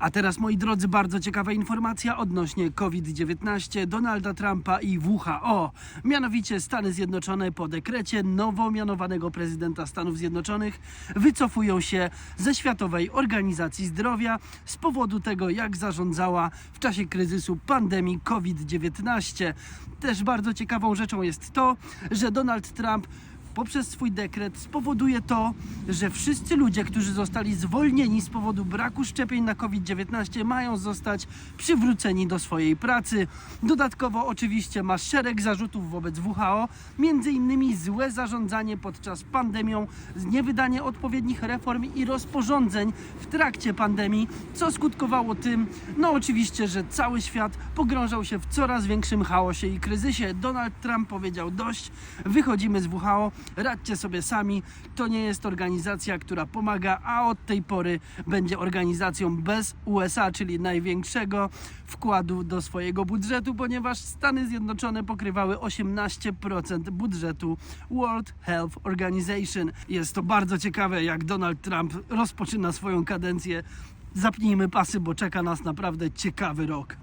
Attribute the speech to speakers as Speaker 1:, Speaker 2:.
Speaker 1: A teraz, moi drodzy, bardzo ciekawa informacja odnośnie COVID-19, Donalda Trumpa i WHO. Mianowicie Stany Zjednoczone po dekrecie nowo mianowanego prezydenta Stanów Zjednoczonych wycofują się ze Światowej Organizacji Zdrowia z powodu tego, jak zarządzała w czasie kryzysu pandemii COVID-19. Też bardzo ciekawą rzeczą jest to, że Donald Trump poprzez swój dekret spowoduje to, że wszyscy ludzie, którzy zostali zwolnieni z powodu braku szczepień na COVID-19, mają zostać przywróceni do swojej pracy. Dodatkowo, oczywiście, ma szereg zarzutów wobec WHO, między innymi złe zarządzanie podczas pandemią, niewydanie odpowiednich reform i rozporządzeń w trakcie pandemii, co skutkowało tym, no oczywiście, że cały świat pogrążał się w coraz większym chaosie i kryzysie. Donald Trump powiedział dość, wychodzimy z WHO, radźcie sobie sami, to nie jest organizacja, która pomaga, a od tej pory będzie organizacją bez USA, czyli największego wkładu do swojego budżetu, ponieważ Stany Zjednoczone pokrywały 18% budżetu World Health Organization. Jest to bardzo ciekawe, jak Donald Trump rozpoczyna swoją kadencję. Zapnijmy pasy, bo czeka nas naprawdę ciekawy rok.